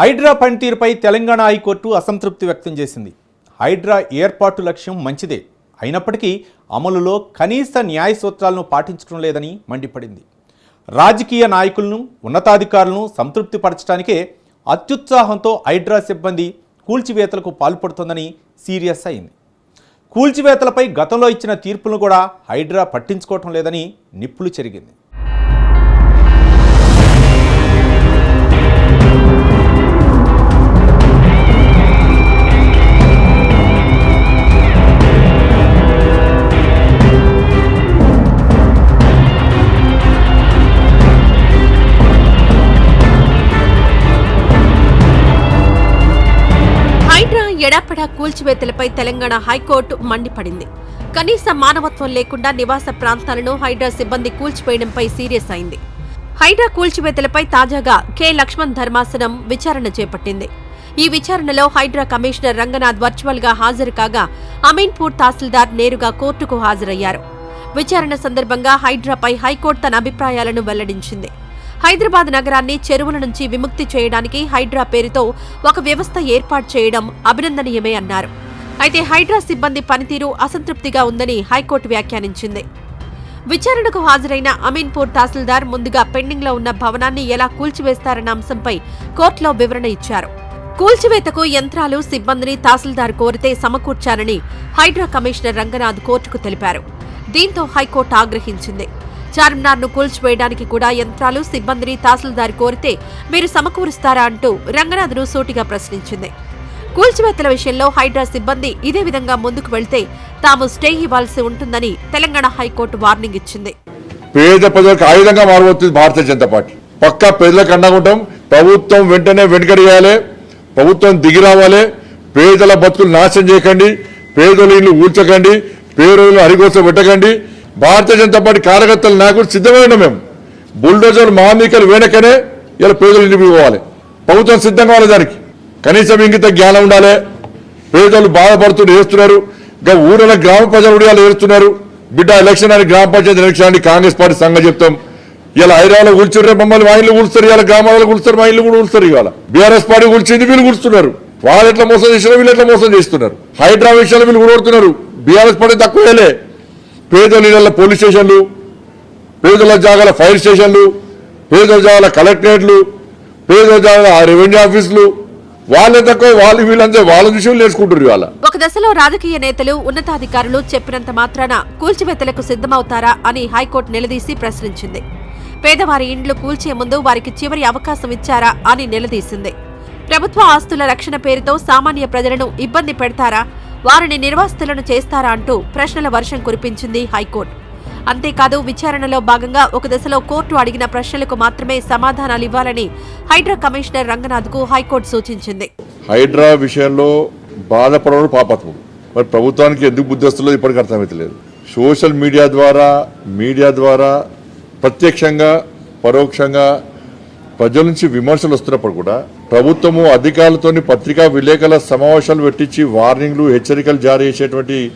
హైడ్రా పనితీరుపై తెలంగాణ హైకోర్టు అసంతృప్తి వ్యక్తం చేసింది. హైడ్రా ఏర్పాటు లక్ష్యం మంచిదే. అయినప్పటికీ అమలులో కనీస న్యాయ సూత్రాలను పాటించడం లేదని మండిపడింది. రాజకీయ నాయకులను ఉన్నతాధికారులను సంతృప్తిపరచడానికే అత్యుత్సాహంతో హైడ్రా సిబ్బంది కూల్చివేతలకు పాల్పడుతోందని సీరియస్ అయింది. కూల్చివేతలపై గతంలో ఇచ్చిన తీర్పులను కూడా హైడ్రా పట్టించుకోవటం లేదని నిప్పులు చెరిగింది. ఎడాపెడా కూల్చివేతలపై తెలంగాణ హైకోర్టు మండిపడింది. కనీస మానవత్వం లేకుండా నివాస ప్రాంతాలను హైడ్రా సిబ్బంది కూల్చివేయడంపై సీరియస్ అయింది. హైడ్రా కూల్చివేతలపై తాజాగా కె. లక్ష్మణ్ ధర్మాసనం విచారణ చేపట్టింది. ఈ విచారణలో హైడ్రా కమిషనర్ రంగనాథ్ వర్చువల్గా హాజరు కాగా అమీన్పూర్ తహసీల్దార్ నేరుగా కోర్టుకు హాజరయ్యారు. విచారణ సందర్భంగా హైడ్రాపై హైకోర్టు తన అభిప్రాయాలను వెల్లడించింది. హైదరాబాద్ నగరాన్ని చెరువుల నుంచి విముక్తి చేయడానికి హైడ్రా పేరుతో ఒక వ్యవస్థ ఏర్పాటు చేయడం అభినందనీయమే అన్నారు. అయితే హైడ్రా సిబ్బంది పనితీరు అసంతృప్తిగా ఉందని హైకోర్టు వ్యాఖ్యానించింది. విచారణకు హాజరైన అమీన్పూర్ తహసీల్దార్ ముందుగా పెండింగ్లో ఉన్న భవనాన్ని ఎలా కూల్చివేస్తారన్న అంశంపై కోర్టులో వివరణ ఇచ్చారు. కూల్చివేతకు యంత్రాలు సిబ్బందిని తహసీల్దార్ కోరితే సమకూర్చారని హైడ్రా కమిషనర్ రంగనాథ్ కోర్టుకు తెలిపారు. దీంతో హైకోర్టు ఆగ్రహించింది. చార్మినార్ను కూల్చివేయడానికి కూడా యంత్రాలు సిబ్బందిని తహసీల్దార్ కోరితే మీరు సమకూరుస్తారా అంటూ రంగనాథ్ను సూటిగా ప్రశ్నించింది. కూల్చివేతల విషయంలో హైడ్రా సిబ్బంది ఇదే విధంగా ముందుకు వెళ్తే తాము స్టే ఇవ్వాల్సి ఉంటుందని తెలంగాణ హైకోర్టు వార్నింగ్ ఇచ్చింది. పేద ప్రజలకు ఆయుధంగా మారబోతుంది భారతీయ జనతా పార్టీ. పక్కా పేదలకు అండగుంటాం ప్రభుత్వం వెంటనే వెనుకడియాలి ప్రభుత్వం దిగి రావాలి. పేదల బతుకులు నాశనం చేయకండి. పేదల ఇల్లు ఊడ్చకండి. పేదలు అరిగోస పెట్టకండి. భారతీయ జనతా పార్టీ కార్యకర్తల నాయకులు సిద్ధమై ఉన్నాం మేము. బుల్డోజర్ మహామీకలు వెనకనే ఇలా పేదలు ఇంటికి పోవాలి. ప్రభుత్వం సిద్ధంగా కావాలి దానికి. కనీసం ఇంగిత జ్ఞానం ఉండాలి. పేదలు బాధపడుతూ ఏడుస్తున్నారు. ఇంకా ఊళ్ళో గ్రామ ప్రజలు కూడా ఇలా బిడ్డ ఎలక్షన్ అని గ్రామ పంచాయతీ ఎలక్షన్ అని కాంగ్రెస్ పార్టీ సంఘం చెప్తాం. ఇలా హైదరాబాద్ కూర్చుంటే మమ్మల్ని మా ఇల్లు కూలుస్తారు ఇలా గ్రామాలలో కూలుస్తారు మా ఇల్లు కూడా కూలుస్తారు ఇవాళ. బీఆర్ఎస్ పార్టీ కూర్చుంది వీళ్ళు కూర్చున్నారు వాళ్ళు ఎట్లా మోసం చేసినారు వీళ్ళు ఎట్లా మోసం చేస్తున్నారు. హైడ్రా విషయాలు వీళ్ళు కూడుతున్నారు బీఆర్ఎస్ పార్టీ తక్కువేలే పేదల ఇళ్ళ పోలీస్ స్టేషన్లు పేదల జాగాల ఫైర్ స్టేషన్లు పేదల జాగాల కలెక్టరేట్లు పేదల జాగాల రెవెన్యూ ఆఫీసులు వాళ్ళే తక్కువ వాళ్ళు వీళ్ళంతా వాళ్ళ విషయం నేర్చుకుంటారు ఇవాళ. ఒక దశలో రాజకీయ నేతలు ఉన్నతాధికారులు చెప్పినంత మాత్రాన కూల్చివేతలకు సిద్ధమవుతారా అని హైకోర్టు నిలదీసి ప్రశ్నించింది. పేదవారి ఇండ్లు కూల్చే ముందు వారికి చివరి అవకాశం ఇచ్చారా అని నిలదీసింది. ప్రభుత్వ ఆస్తుల రక్షణ పేరుతో సామాన్య ప్రజలను ఇబ్బంది పెడతారా వారిని నిర్వాసితులను చేస్తారా అంటూ ప్రశ్నల వర్షం కురిపించింది హైకోర్టు. అంతేకాదు విచారణలో భాగంగా ఒక దశలో కోర్టు అడిగిన ప్రశ్నలకు మాత్రమే సమాధానాలు ఇవ్వాలని హైడ్రా కమిషనర్ రంగనాథ్కు హైకోర్టు సూచించింది. హైడ్రా విషయంలో బాధపడడం పాపత్వం. మరి ప్రభుత్వానికి ఎందుకు బుద్ధిస్తుందో ఇప్పటికీ అర్థమైతలేదు. సోషల్ మీడియా ద్వారా మీడియా ద్వారా ప్రత్యక్షంగా పరోక్షంగా ప్రజల నుంచి విమర్శలు వస్తున్నప్పుడు కూడా ప్రభుత్వము అధికారులతోని పత్రికా విలేకరుల సమావేశాలు పెట్టించి వార్నింగ్లు హెచ్చరికలు జారీ చేసేటువంటి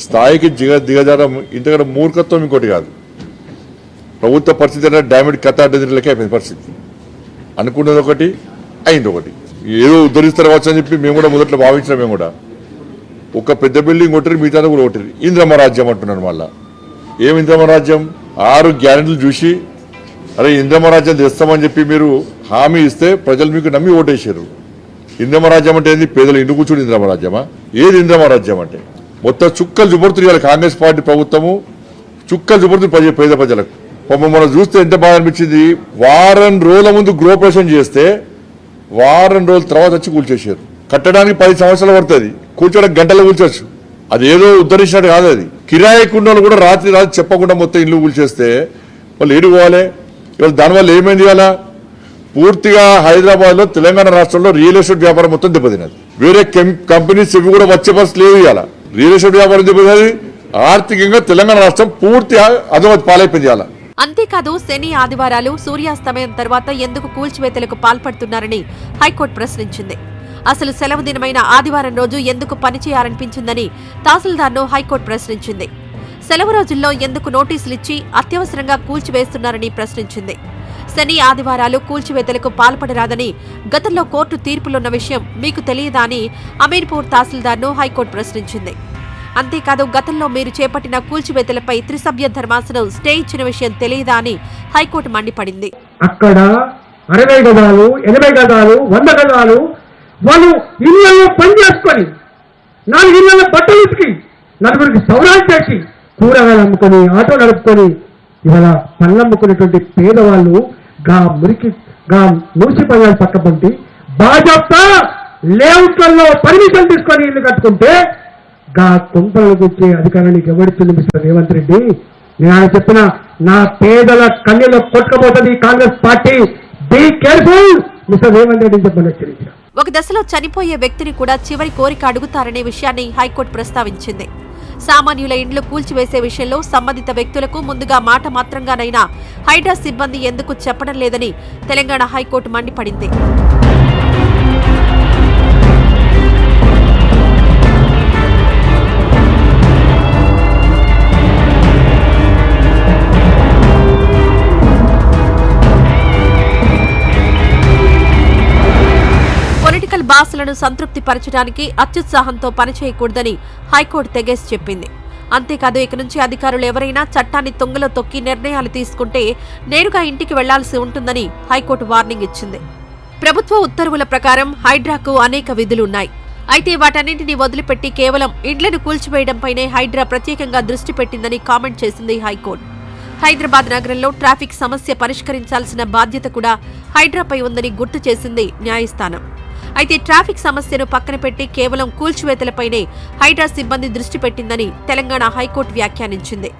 స్థాయికి దిగ దిగజారం ఇంతకంటే మూర్ఖత్వం ఇంకోటి కాదు. ప్రభుత్వ పరిస్థితి అంటే డామిడ్ కథ అడ్డదిలకే అయిపోయింది పరిస్థితి. అనుకున్నది ఒకటి అయింది ఒకటి. ఏదో ఉద్ధరిస్తారు కావచ్చు అని చెప్పి మేము కూడా మొదట్లో భావించినాం మేము కూడా. ఒక పెద్ద బిల్డింగ్ కొట్టరు మిగతా కూడా కొట్టరు. ఇంద్రమ రాజ్యం అంటున్నారు మళ్ళా. ఏం ఇంద్రమ రాజ్యం ఆరు గ్యారెంటీలు చూసి అరే ఇంద్రమ రాజ్యం తెస్తామని చెప్పి మీరు హామీ ఇస్తే ప్రజలు మీకు నమ్మి ఓటేసారు ఇంద్రమరాజ్యం అంటే ఏంది? పేదలు ఇండు కూర్చుని ఇంద్రమరాజ్యమా? ఏది ఇంద్రమరాజ్యం అంటే? మొత్తం చుక్కలు చూపడుతుంది కాంగ్రెస్ పార్టీ ప్రభుత్వము చుక్కలు చూపడుతుంది ప్రజ పేద ప్రజలకు. పాపం మనం చూస్తే ఎంత బాగా అనిపించింది? వారం రోజుల ముందు గృహప్రవేశం చేస్తే వారం రోజుల తర్వాత వచ్చి కూల్చేసారు కట్టడానికి పది సంవత్సరాలు పడుతుంది. కూర్చోడానికి గంటలు కూల్చొచ్చు. అది ఏదో ఉద్ధరించినట్టు కాదు అది. కిరాయి కూడా రాత్రి రాత్రి చెప్పకుండా మొత్తం ఇల్లు కూల్చేస్తే వాళ్ళు ఏడు పోవాలి? ఇవాళ దానివల్ల ఏమైంది ఇవాళ? పూర్తిగా హైదరాబాద్లో తెలంగాణ రాష్ట్రంలో రియల్ ఎస్టేట్ వ్యాపారం మొత్తం దెబ్బతినది వేరే కంపెనీస్ ఇవి కూడా వచ్చే పరిస్థితి లేవు ఇవాళ రియల్ ఎస్టేట్ వ్యాపారం దెబ్బతినది ఆర్థికంగా తెలంగాణ రాష్ట్రం పూర్తి అధోగతి పాలైపోయింది ఇవాళ అంతేకాదు శని ఆదివారాలు సూర్యాస్తమయం తర్వాత ఎందుకు కూల్చివేతలకు పాల్పడుతున్నారని హైకోర్టు ప్రశ్నించింది. అసలు సెలవు దినమైన ఆదివారం రోజు ఎందుకు పనిచేయాలనిపించిందని తహసీల్దార్ను హైకోర్టు ప్రశ్నించింది. సెలవు రోజుల్లో ఎందుకు నోటీసులిచ్చి అత్యవసరంగా కూల్చివేస్తున్నారని ప్రశ్నించింది. శని ఆదివారాలు కూల్చివేతలకు పాల్పడరాదని గతంలో కోర్టు తీర్పులున్న విషయం మీకు తెలియదా అని అమీర్పూర్ తహసీల్దార్ను హైకోర్టు ప్రశ్నించింది. అంతేకాదు గతంలో మీరు చేపట్టిన కూల్చివేతలపై త్రిసభ్య ధర్మాసనం స్టే ఇచ్చిన విషయం తెలియదా అని హైకోర్టు మండిపడింది. అక్కడ అరవై గదాలు ఎనభై గదాలు వంద గదాలు వాళ్ళు ఇళ్ళలో పనిచేసుకొని నాలుగు ఇళ్ళలో బట్టలు ఉతికి నలుగురికి సౌరాలు చేసి కూరగాయలు అమ్ముకొని ఆటో నడుపుకొని ఇవాళ పళ్ళమ్ముకునేటువంటి పేదవాళ్ళు గా మురికి గా మున్సిపల్ పక్క పంటి బాజాప్తా లేఅవుట్లలో పర్మిషన్ తీసుకొని ఇల్లు కట్టుకుంటే గా కుంపలకు వచ్చే అధికారానికి ఎవరిస్తుంది మిస్టర్ రేవంత్ రెడ్డి? నేను ఆయన చెప్పిన నా పేదల కన్నీలో కొట్టుకపోతుంది Congress party. Be careful mister Revanth Reddy చెప్పని హెచ్చరించారు ఒక దశలో చనిపోయే వ్యక్తిని కూడా చివరి కోరిక అడుగుతారనే విషయాన్ని హైకోర్టు ప్రస్తావించింది. సామాన్యుల ఇండ్లు కూల్చివేసే విషయంలో సంబంధిత వ్యక్తులకు ముందుగా మాట మాత్రంగానైనా హైడ్రా సిబ్బంది ఎందుకు చెప్పడం లేదని తెలంగాణ హైకోర్టు మండిపడింది. ఆశలను సంతృప్తి పరచడానికి అత్యుత్సాహంతో పనిచేయకూడదని హైకోర్టు తెగేసి చెప్పింది. అంతేకాదు ఇక నుంచి అధికారులు ఎవరైనా చట్టాన్ని తొంగలో తొక్కి నిర్ణయాలు తీసుకుంటే నేరుగా ఇంటికి వెళ్ళాల్సి ఉంటుందని హైకోర్టు వార్నింగ్ ఇచ్చింది. ప్రభుత్వ ఉత్తర్వుల ప్రకారం హైడ్రాకు అనేక విధులున్నాయి. అయితే వాటన్నింటినీ వదిలిపెట్టి కేవలం ఇండ్లను కూల్చివేయడంపైనే హైడ్రా ప్రత్యేకంగా దృష్టి పెట్టిందని కామెంట్ చేసింది హైకోర్టు. హైదరాబాద్ నగరంలో ట్రాఫిక్ సమస్య పరిష్కరించాల్సిన బాధ్యత కూడా హైడ్రాపై ఉందని గుర్తు చేసింది న్యాయస్థానం. అయితే ట్రాఫిక్ సమస్యను పక్కన పెట్టి కేవలం కూల్చివేతలపైనే హైడ్రా సిబ్బంది దృష్టి పెట్టిందని తెలంగాణ హైకోర్టు వ్యాఖ్యానించింది.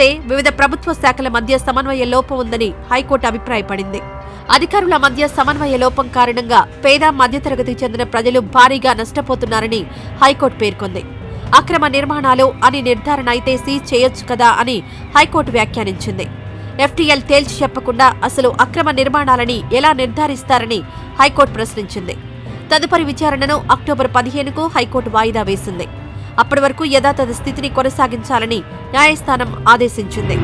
చూస్తే వివిధ ప్రభుత్వ శాఖల మధ్య సమన్వయ లోపం ఉందని హైకోర్టు అభిప్రాయపడింది. అధికారుల మధ్య సమన్వయ లోపం కారణంగా పేద మధ్యతరగతికి చెందిన ప్రజలు భారీగా నష్టపోతున్నారని హైకోర్టు పేర్కొంది. అక్రమ నిర్మాణాలు అని నిర్ధారణ అయితే సీజ్ చేయొచ్చు కదా అని హైకోర్టు వ్యాఖ్యానించింది. ఎఫ్టీఎల్ తేల్చి చెప్పకుండా అసలు అక్రమ నిర్మాణాలని ఎలా నిర్ధారిస్తారని హైకోర్టు ప్రశ్నించింది. తదుపరి విచారణను అక్టోబర్ పదిహేనుకు హైకోర్టు వాయిదా వేసింది. అప్పటి వరకు యథాతథ స్థితిని కొనసాగించాలని న్యాయస్థానం ఆదేశించింది.